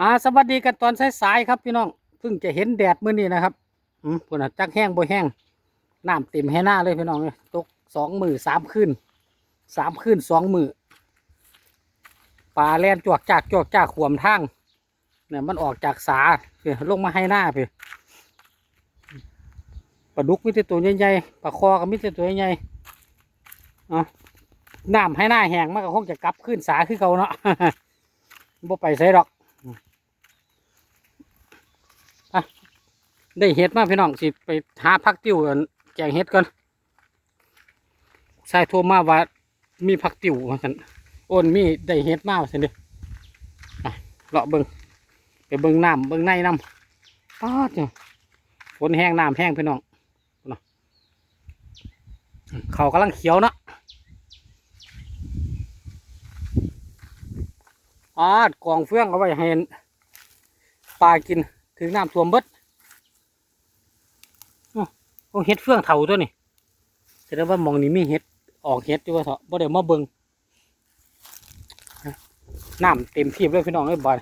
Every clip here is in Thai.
อ่าสวัสดีกันตอนสายๆครับพี่น้องเพิ่งจะเห็นแดดมื้อนี้นะครับอืมพุ่นจักแห้งบ่แห้งน้ำเต็มให้หน้าเลยพี่น้องเลยตกสองมือสามคืนสามคืนสองมือปลาแล่นจวกจากจวกจากขวมทางเนี่ยมันออกจากสาพี่ลงมาให้หน้าพี่ปลาดุกมิต่ตัวใหญ่ๆปลาคอก็มิต่ตัวใหญ่ๆอะน้ำให้หน้าแห้งมันก็คงจะกลับขึ้นสาคือเก่าเนาะบ่ไปใส่ดอก ได้เห็ดมาพี่น้องสิไปหาพักติ้วแกงเห็ดก่อนใช่โทรมาว่ามีพักติ้วสันโอนมีได้เห็ดมาสันเด้อเลาะเบิงไปเบิงน้ำเบิงในน้ำป๊าดเนี่ยฝนแห้งน้ำแห้งพี่น้องนน่ะเขากำลังเขียวเนาะอ๋อกองเฟืองเอาไว้ให้ปลากินถึงน้ำท่วมเบิด โอ้เห็ดเฟื่องเถาตัวนี่แสดงว่ามองนี้มีเห็ดออกเห็ดอยู่ว่าเถอะบ่ได้มาเบิ่งน้ำเต็มทีบเลยพี่น้องเอ้ยบ่อย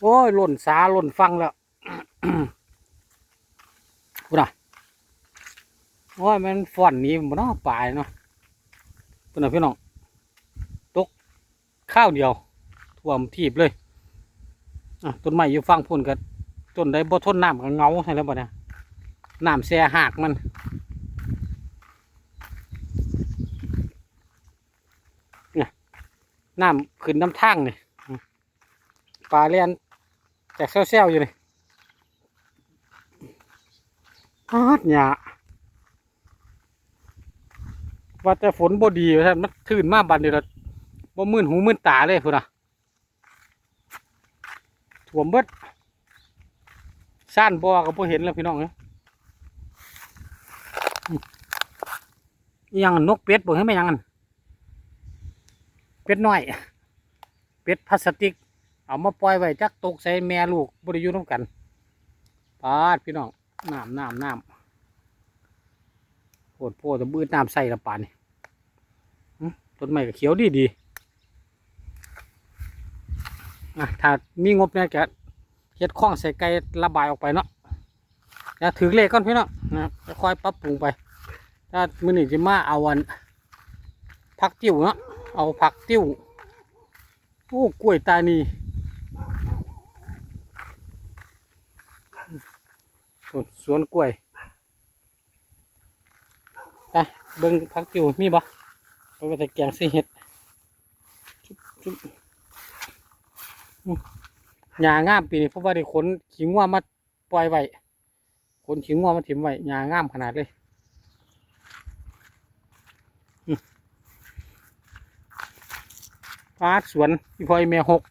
โอ้ยหล่นสาหล่นฟังแล้วพูนะโอ้ยมันฟ่อนนี้มันเนาป่ายเนาะพูดน่ะพี่น้องตกข้าวเดียวท่วมทีบเลยอะต้นไม้อยู่ฟังพุ่นกันต้นใดบ่ทนน้ำก็เงาใช่แล้วบ่เนี่ย น้ำแช่หากมัน เนี่ยน้ำขึ้นน้ำทางนี่ปลาเลียนแตกเซลๆอยู่นี่ฮาดหยาว่าแต่ฝนบ่ดีว่าซั่นมันทื่นมาบัดนี้ละบ่มื่นหูมื่นตาเลยพุ่นน่ะถ่วมเบิดซ่านบ่อก็บ่เห็นแล้วพี่น้องเอ้ยอิ ยังนกเป็ดบ่ให้ไม่ยังอันเป็ดน้อย เป็ดพลาสติก เอามาปล่อยไว้จักตกใส่แม่ลูกบริยุน้ำกันปาดพี่น้องน้ำน้ำน้ำโพดโพดตะบืดน้ำใส่ละปานนี่ต้นไม้ก็เขียวดีดีอะถ้ามีงบเนี่ยก็เฮ็ดคล้องใส่ไก่ระบายออกไปเนาะแล้วถือเลขก่อนพี่น้องนะจะค่อยปรับปรุงไป ถ้ามือหนึ่งจะมาเอาวันผักติ้วเนาะเอาผักติ้วโอ้กล้วยตานีสวนกล้วยไปเบิ้งผักติ้วมีบ่เอาไปใส่แกงส่เห็ดจุ๊บหญ้างามปีนี้เพราะว่าได้ขนขิงว่ามาปล่อยไว้ขนขิงว่ามาถิ่มไว้หญ้างามขนาดเลย ฟาดสวนอีพอยเมียหก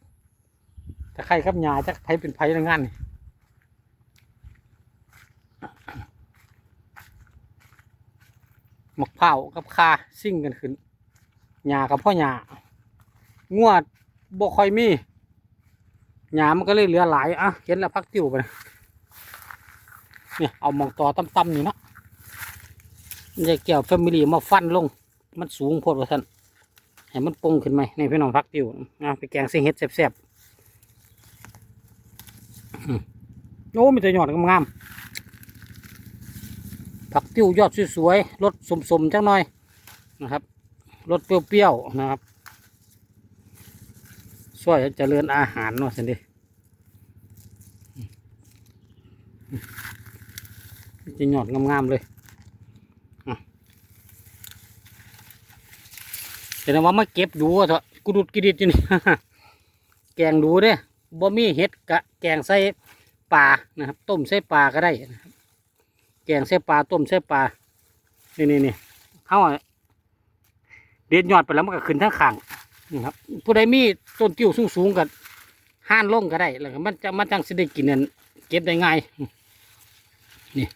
จะใครครับยาจะไผเป็นไผในงานนี่หมกเผาวกับคาซิ่งกันขึ้นหยากับพ่อหยางวดบ่ค่อยมีหยามันก็เลยเหลือหลายอะเห็นแล้วพักติ้วไปเนี่ยเอามองต่อต่ำๆนี่เนาะยายเกี่ยวแฟมิลี่มาฟันลง มันสูงโพดว่าท่าน ให้มันปงขึ้นไหมในพี่น้องพักติวนะไปแกงเส้นเฮ็ดแซ่บๆโอ้มีแต่ยอดงามๆผักติ้วยอดสวยๆรสสมๆจังหน่อยนะครับรสเปรี้ยวๆนะครับช่วยเจริญอาหารเนาะสินดิจะหยอดงามๆเลย แต่ว่ามาเก็บดูเถอะกุดุดกิดิดอยู่นี่ แกงดูเด้บ่มีเห็ดกะแกงใส่ปลานะครับ ต้มใส่ปลาก็ได้นะครับแกงใส่ปลาต้มใส่ปลานี่นี่นี่เขาอะเด็ดยอดไปแล้วมันก็ขึ้นทั้งขางนี่ครับผู้ใดมีต้นติ้วสูงสูงๆกับห้านลงก็ได้แล้วมันจะมันจังสิได้กินนั่นเก็บได้ง่ายนี่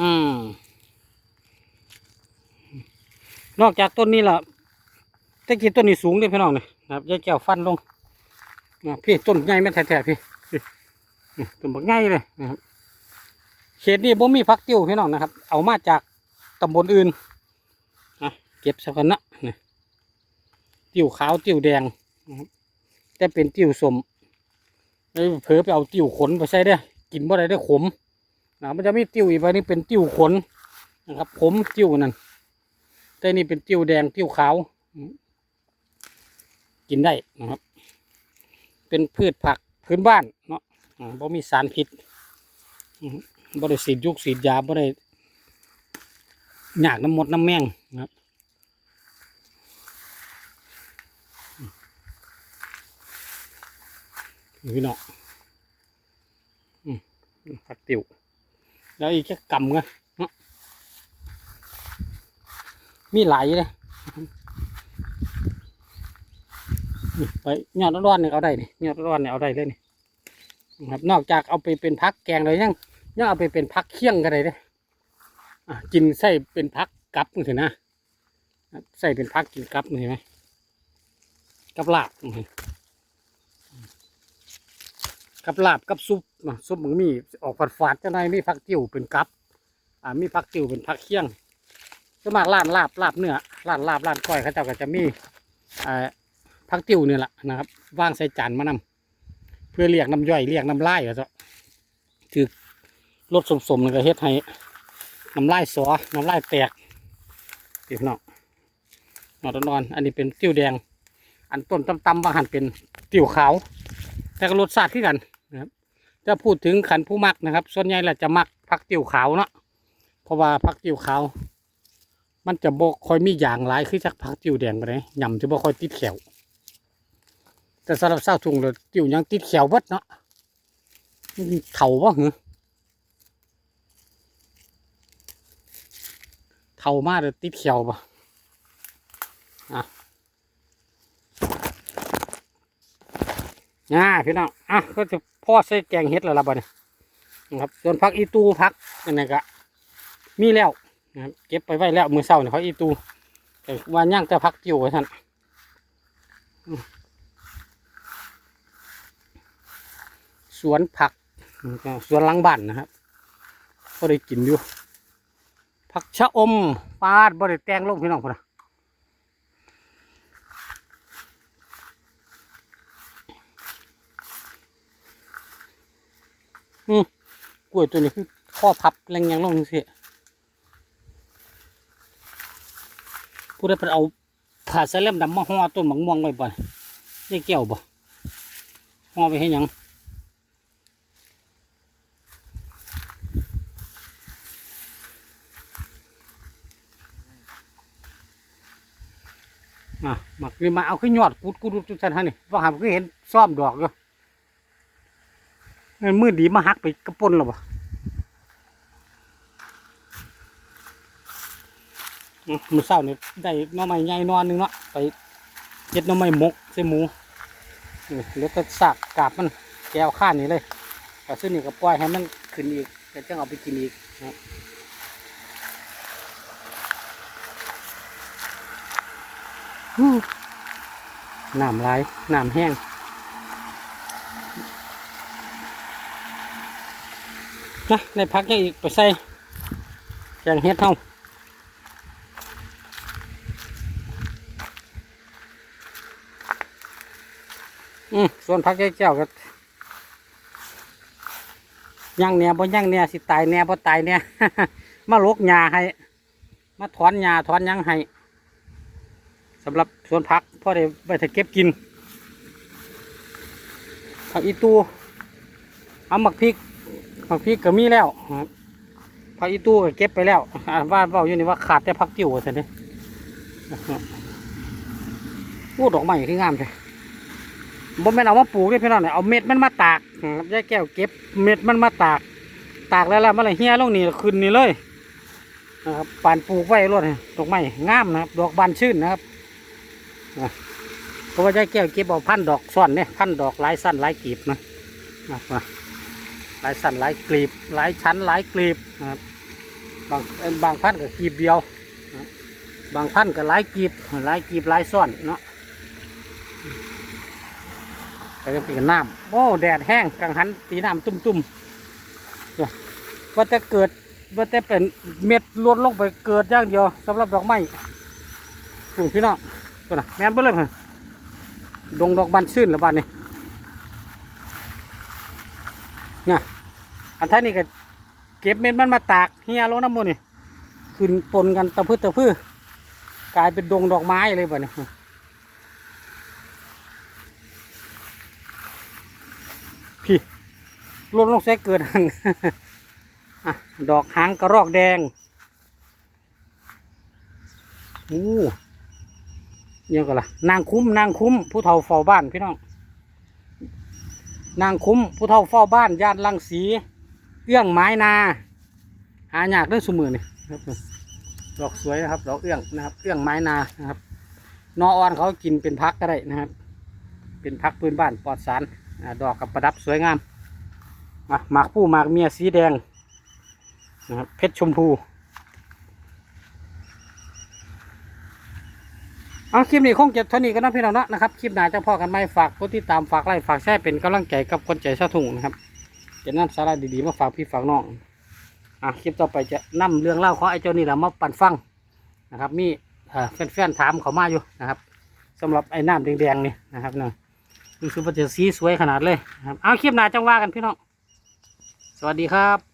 อืมนอกจากต้นนี้ละตะกี้ต้นนี้สูงเลยพี่น้องเลยนะครับยายแก้วฟันลงนะพี่ต้นใหญ่ไม่แท้ๆพี่พี่ต้นบักใหญ่เลยนะครับเขตนี้บ่มีพักติ้วพี่น้องนะครับ เอามาจากตำบลอื่นอะเก็บสักกันนะนี่ติ้วขาวติ้วแดงนะครับแต่เป็นติ้วสมแล้วเผลอไปเอาติ้วขนไปใส่ได้กินบ่ได้ได้ขม นะมันจะมีติ้วอีกใบนี้เป็นติ้วขนนะครับขมติ้วนั่นแต่นี่เป็นติ้วแดงติ้วขาว กินได้นะครับ เป็นพืชผักพื้นบ้านเนาะอ่าบ่มีสารพิษบ่ได้สีดยุกสีดยาบ่ได้หยากน้ำมดน้ำแมงนะครับอืมนี่พี่น้องผักติ๋ว แล้วอีกแค่กำกันเนาะมีหลายอยู่เลยไปยอดร้อนเนี่ยเอาได้นี่ยอดร้อนเนี่ยเอาได้เลยนี่นะครับนอกจากเอาไปเป็นพักแกงเลยยังยังเอาไปเป็นพักเคี่ยงก็ได้เด้อะกินใส่เป็นพักกับนี่สินะใส่เป็นพักกินกับเห็นไหมกับลาบ กับลาบกับซุปเนาะซุปมันมีออกฝาดๆจังไดมีผักติ๋วเป็นกับ อ่ามีผักติ๋วเป็นผักเคี่ยงสมากร้านลาบลาบเนื้อร้านลาบร้านก้อยเขาเจ้าก็จะมีอ่าผักติ๋วเนี่ยแหละนะครับวางใส่จานมานำเพื่อเรียกน้ำย่อยเรียกน้ำลายก็จะถือรสสมๆนั่นก็เฮ็ดให้น้ำลายสอน้ำลายแตกติดเนาะนอนนอน อันนี้เป็นติ้วแดง อันต้นตำๆบางหันเป็นติ้วขาว แต่ก็รสชาติที่กันนะครับถ้าพูดถึงขันผู้มักนะครับ ส่วนใหญ่แหละจะมักผักติ้วขาวเนาะเพราะว่าผักติ้วขาว มันจะบ่ค่อยมีอย่างหลายคือจากผักติ้วแดงไปเลยยำจะบ่คอยติดแขวแต่สำหรับเศร้าถุงเลยอยู่ยังติดเขียวเบิดเนาะมันเถาบ่เหรอเถามากเลยติดเขียวบ่อะ ง่าพี่น้องอะก็จะพ่อใส่แกงเฮ็ดแล้วล่ะบ่เนี่ยนะครับส่วนพักอีตูพักอันนี้ก็มีแล้วนะครับเก็บไปไว้แล้วมือเศร้าเนี่ยเขาอีตูแต่ว่าย่างแต่พักจิ๋วไว้ท่านสวนผักสวนหลังบ้านนะครับก็ได้กินอยู่ผักชะอมปาดบ่ได้แตงลงพี่น้องพุ่นนะ อืมกล้วยตัวนี้คือข้อพับแรงยังลงเสิผู้ใดไปเอาผ่าสะเล่มดำมาห่อต้นหมักม่วงไว้บ่ได้เกี่ยวบ่ห่อไปให้ยังอะหมักนี่มาเอาขึ้นยอดกุดกุดกุดทุกท่านฮะนี่ว่าหามก็เห็นซ่อมดอกอยู่เงิน มือดีมาหักไปกระปนหรอปะมือเศร้านี่ได้น้อไม้ใหญ่นอนหนึงเนาะไปเจ็ดน้อไม้หมกใส่หมูนี่เหลือแต่สากกาบมันแก้วข้านนี่เลยแต่ซึ่งนี่ก็ปล่อยให้มันขึ้นอีกแต่จังเอาไปกินอีกนะครับอืมน้ำไหลายน้ำแห้ง นะในพักยังอีกไปใส่แกงเฮ็ดเท่าอืมส่วนพักแก้เจ้าก็ย่างเนี่ยบ่ย่างเนี่ยสิตายเนี่ยบ่ตายเนี่ย มาลกหญ้าให้ มาถอนหญ้าถอนยังให้สำหรับสวนผักพ่อได้ไปถ้าเก็บกินผักอีตูเอาหมักพริก หมักพริกก็มีแล้วผักอีตูก็เก็บไปแล้วอ่าว่าเว่าอยู่นี่ว่าขาดแต่ผักติ๋วสิเนี่ยโอ้ดอกไม้ที่งามเลยบ่แม่นเอามาปลูกเลยพี่น้องเนี่ยเอาเม็ดมันมาตากครับยายแก้วเก็บเม็ดมันมาตาก ตากแล้วล้วมันเลยเหี่ยลงนี่ขึ้นนี่เลยนะครับปานปลูกไว้รวดดอกไม้งามนะครับ ดอกบานชื่นนะครับเพราะว่าใจแก้วเก็บเอาพันดอกซ่อนเนี่ยพันดอกหลายสั้นหลายกีบนะครับ ลายสั้นหลายกลีบหลายชั้นหลายกลีบนะครับบางบางพันก็กลีบเดียว บางพันก็หลายกลีบหลายกลีบหลายซ่อนเนาะแต่ก็ป็นน้ำโอ้แดดแห้งกังหันตีน้ำตุ่มๆว่าจะเกิดว่าแต่เป็นเม็ดล้วนลงไปเกิดอย่างเดียวสำหรับดอกไม้ถูกพี่น้องตัวน่ะแม่นเบิ่เลยเหรอดงดอกบานซื่นละบานนี่ นะอันท้ายนี่ก็เก็บเม็ดมันมาตากเฮียลงน้ำมันนี่ขึ้นปนกันตะพื้ตะพื้กลายเป็นดงดอกไม้เลยบ่เนี่ยพี่ล้วนลงใส่เกิดหังอะดอกหางกระรอกแดงอู้ยังก็ล่ะนางคุ้มนางคุ้มผู้เฒ่าเฝ้าบ้านพี่น้อง นางคุ้มผู้เฒ่าเฝ้าบ้านย่านลังสีเอื้องไม้นา หายากเรื่องสมือนี่ครับดอกสวยนะครับดอกเอื้องนะครับ เอื้องไม้นานะครับนออ่อนเขากินเป็นพักก็ได้นะครับ เป็นพักพื้นบ้านปลอดสารดอกกับประดับสวยงามมาหมากผู้หมากเมียสีแดงนะครับเพชรชมพู เอาคลิปนี้คงจะเท่านี้ก็นะพี่น้องนะนะครับคลิปหน้าจะพ่อกันไหมฝากกดติดตามฝากไลค์ฝากแชร์เป็นกำลังใจกับคนใจสะทุ่งนะครับจะนำสาระดีๆมาฝากพี่ฝากน้องอะคลิปต่อไปจะนำเรื่องเล่าของไอ้เจ้านี่แหละมาปั่นฟังนะครับมีแฟนๆถามเขามาอยู่นะครับสำหรับไอ้น้ำแดงๆนี่นะครับเนาะรู้สึกว่าจะสีสวยขนาดเลยนะครับเอาคลิปหน้าจังว่ากันพี่น้องสวัสดีครับ